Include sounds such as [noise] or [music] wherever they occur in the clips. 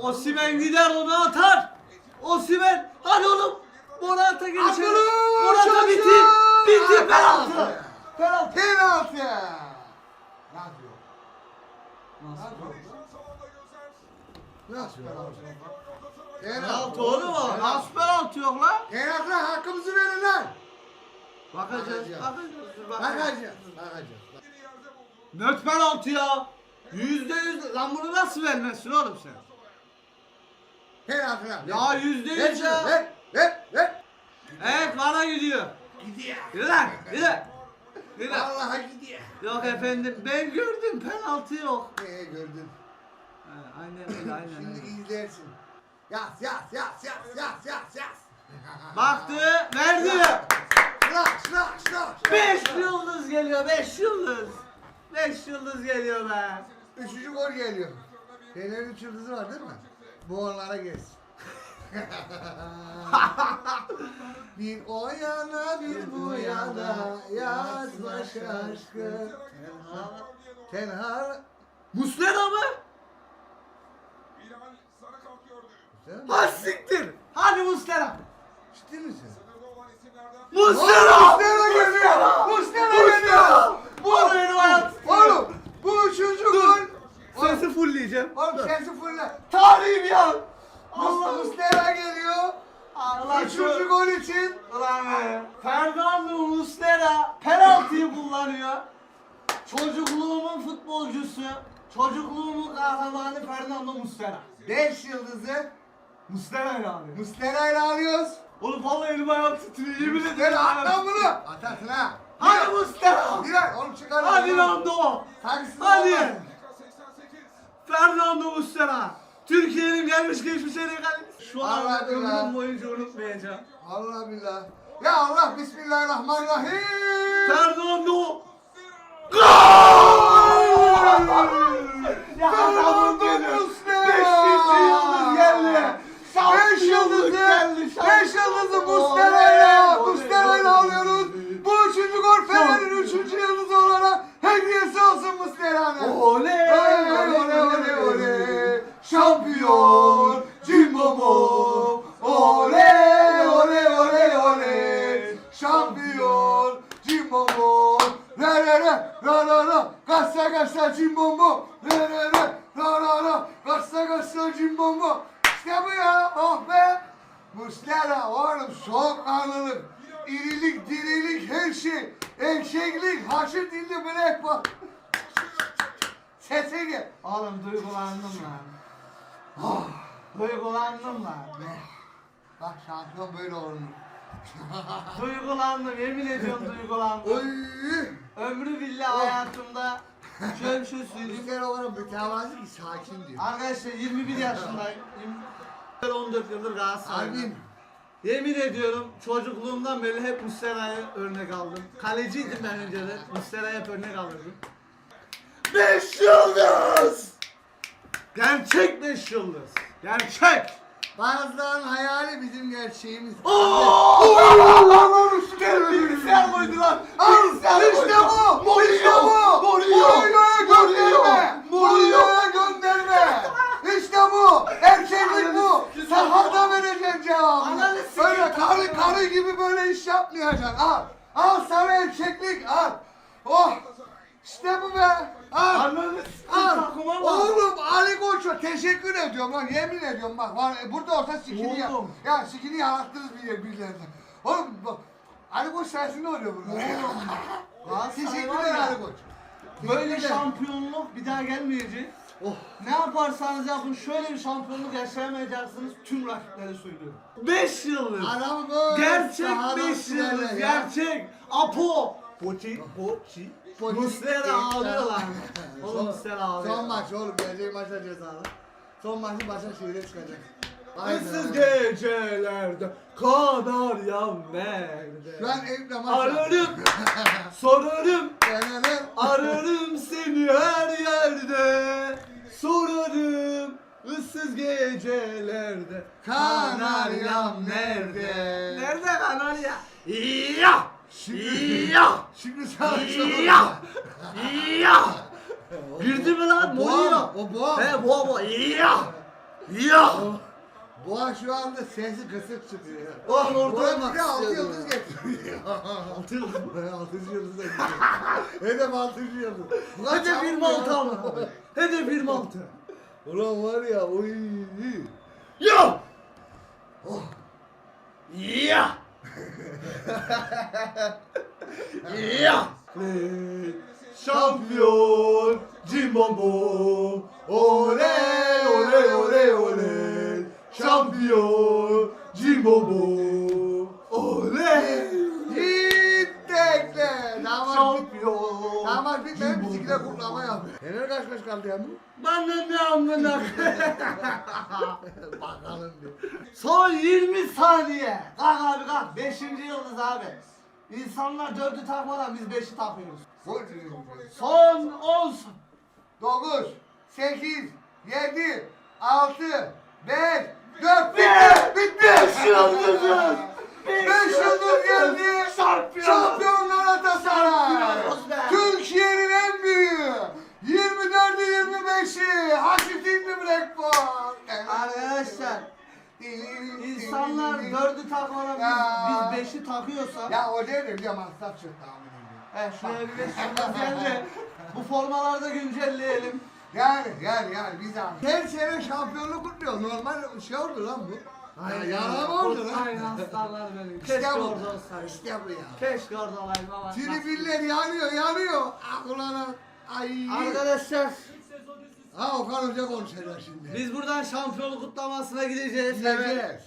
Osimen gider onu atar. Osimen hadi oğlum. Morata. Akıllı Morata bitir. Bitir penaltı. Penaltı. Penaltı. Yok? Nasıl? Nasıl penaltı? Penaltı oğlum o. Nasıl penaltı yok lan? Penaltı hakkımızı verin lan. Bakacağız. Bakacağız. Bakacağız. Bakacağız. Net penaltı ya. Yüzde yüz. Lan bunu nasıl vermezsin oğlum sen? Penaltı lan. Ya yüzde Ver yüz şunu, ya. Ver. Ver. Ver. Evet bana gidiyor. Gidiyor. Yürü lan. Yürü. Yürü. Vallahi gidiyor. Yok efendim ben gördüm penaltı yok. Ee gördün. Ha, aynen öyle aynen Şimdi öyle. izlersin. Yaz yaz yaz yaz yaz yaz yaz. Baktı verdi. Şınav şınav şınav. 5 yıldız geliyor 5 yıldız. 5 yıldız geliyor be. Üçüncü gol geliyor. Fener'in üç yıldızı var değil mi? Bu onlara gelsin. [laughs] bir o yana bir bu yana yazma şaşkın. Tenha. Muslera mı? Ha siktir. Hadi Muslera. Ciddi misin? Muslera. Muslera geliyor. Muslera geliyor. Bu oyunu hayat. Oğlum bu üçüncü gol. Oğlum, Sesi fullleyeceğim. oğlum sensin Tarihim ya. Allah Muslera geliyor. Allah Üçüncü şu. gol için. Ulan be. Fernando Muslera penaltıyı kullanıyor. Çocukluğumun futbolcusu, çocukluğumun kahramanı Fernando Muslera. 5 yıldızı Muslera ile abi. Muslera ile alıyoruz. Oğlum vallahi elim ayağım titriyor yemin ederim. Muslera at lan bunu. Atarsın ha. Hadi Muslera. Bilal oğlum çıkar. Hadi Rando. Hadi. Fernando Muslera. Türkiye'nin gelmiş geçmiş en iyi kalecisi. Şu an Allah ömrüm billah. boyunca unutmayacağım. Allah billah. Ya Allah Bismillahirrahmanirrahim. Fernando. Ra ra. Gassa gassa Cimbomo. Re re re, ra ra ra. Gassa gassa Cimbomo. İşte bu ya, oh be. Muslera oğlum soğukkanlılık, irilik, dirilik, her şey. Eşeklik, haşır dilli bırak bak. Sese gel. Oğlum duygulandım lan. Duygulandım lan. Bak şampiyon böyle olur. Duygulandım yemin ediyorum duygulandım. Oy! Ömrü billah hayatımda şöyle bir şey söyleyeyim. Bizler olarak mütevazi bir sakin diyor. Arkadaşlar 21 yaşındayım. 20 14 yıldır Galatasaraylıyım. Albin. Yemin ediyorum çocukluğumdan beri hep Muslera'ya örnek aldım. Kaleciydim ben önceden. Muslera'ya hep örnek alırdım. 5 yıldız! Gerçek 5 yıldız. Gerçek! Bazılarının hayali bizim gerçeğimiz. Allah'ım üstüne bilgisayar koydu lan. Bilgisayar İşte koydu. bu! İşte bu! İşte bu be! Al! Ananı Al! takıma bak. Oğlum Ali Koç'a teşekkür ediyorum lan yemin ediyorum bak var burada olsa sikini ya, Oğlum. ya sikini yarattınız bir birilerine. Oğlum bak Ali Koç sayesinde oluyor. Galatasaray [laughs] Teşekkürler var ya, Ali Koç. Böyle Teşekkürler. şampiyonluk bir daha gelmeyecek. Oh. Ne yaparsanız yapın şöyle bir şampiyonluk yaşayamayacaksınız tüm rakiplere söylüyorum. 5 yıldız. Adam böyle Gerçek sahada 5 sürerler yıldız. ya. Gerçek. Apo. Poçi. Poçi. Muslera ağlıyor lan. Oğlum Muslera ağlıyor. Son maç oğlum gelecek maçta cezalı. Son maçı Başakşehir'e çıkacak. Issız gecelerde kanaryam nerede? Şu an evde maç Ararım, [laughs] sorarım, ararım seni her yerde. Sorarım, ıssız gecelerde Kanaryam nerede? Nerede kanarya? İya! İya! Şimdi sana İya! İya! Girdi mi lan? Boğa mı? O boğa mı? He boğa boğa. İya! Ya! Bu şu anda sesi kısık çıkıyor. ya. Oğlum orada Orada olmak bir de altı istiyordum yıldız ya. getiriyor. [laughs] Altı yıldız. Altıncı yıldız da getiriyor. Hedef altıncı yıldız. Ulan Hedef çabuk 26 ya. ama. Hedef 26. Ulan var ya oy. Ya! Oh. Ya! Ya! Şampiyon Cimbombo Oley oley oley oley. Şampiyon Cimbombo Oley Damat bitmedi bizimkiler kutlama yapıyor Fener kaç kaç kaldı ya bu? Bana ne amına [laughs] Bakalım bir Son 20 saniye. Kalk abi kalk. 5. yıldız abi. İnsanlar 4'ü takmadan biz 5'i takıyoruz. Son 10 9 8 7 6 5 4 bitti bitti 5 yıldızız. 5 yıldız geldi. Şampiyon. Şampiyon Galatasaray. Şampiyonuz be. Türkiye'nin en büyüğü. 24'ü 25'i. Haşif mi Blackburn? Arkadaşlar insanlar 4'ü takmadan 5'i takıyorsa Ya o değil de bir de masraf çıktı tahmin ediyorum. Evet şuraya bir 5 yıldız geldi. Bu formaları da güncelleyelim. Yani yani yani biz abi. Her sene şampiyonluk kutluyor. Normal şey oldu lan bu. Ya, yalan oldu lan. Aynen aslanlar benim. İşte Keşke bu. orada olsaydı. İşte bu ya. Keşke orada olaydım ama. Tribünler yanıyor yanıyor. Ah ulan ay. Arkadaşlar Ha Okan Hoca konuşacak şimdi. biz buradan şampiyonluk kutlamasına gideceğiz. gideceğiz.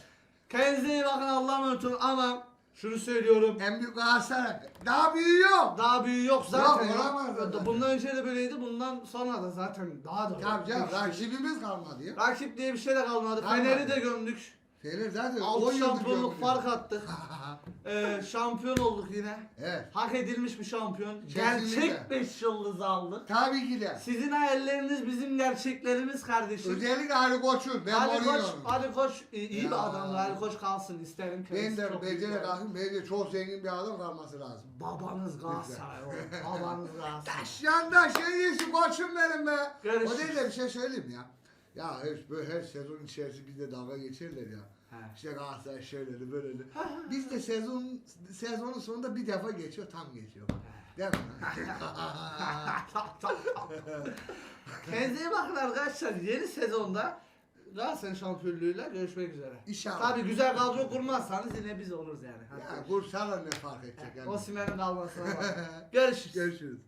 Kendinize iyi bakın Allah'a emanet olun ama şunu söylüyorum. En büyük Galatasaray. Daha büyüğü yok. Daha büyüğü yok zaten. Yok, olamaz zaten. Bundan önce de böyleydi. Bundan sonra da zaten daha da. Tabii canım rakibimiz kalmadı ya. Rakip diye bir şey de kalmadı. Kalmadı. Fener'i de gömdük. Fener zaten 6 on yıldır şampiyonluk fark attık. [laughs] Ee, şampiyon olduk yine. Evet. Hak edilmiş bir şampiyon. Kesinlikle. Gerçek 5 yıldız aldık. Tabii ki de. Sizin hayalleriniz bizim gerçeklerimiz kardeşim. Özellikle Ali Koç'un. Ben Ali Koç. Ali Koç iyi, Ya. bir adamdı. Ali Koç kalsın isterim. Ben de becere adam. kalkın. Bence çok zengin bir adam kalması lazım. Babanız Galatasaray oğlum. [laughs] Babanız Galatasaray. Taş yanda şey yesin koçum benim be. Görüşürüz. O değil de bir şey söyleyeyim ya. Ya her, böyle her sezon içerisi bizde dalga geçerler ya. He. İşte Galatasaray şöyleli böyleli. Biz de sezon sezonun sonunda bir defa geçiyor tam geçiyor. Değil mi? [laughs] Kendinize bakın arkadaşlar. Yeni sezonda Galatasaray şampiyonluğuyla görüşmek üzere. İnşallah. Tabii güzel kadro kurmazsanız yine biz oluruz yani. ya Bursa'la ne fark edecek yani. Osimhen'in kalmasına bak. [laughs] Görüşürüz. Görüşürüz.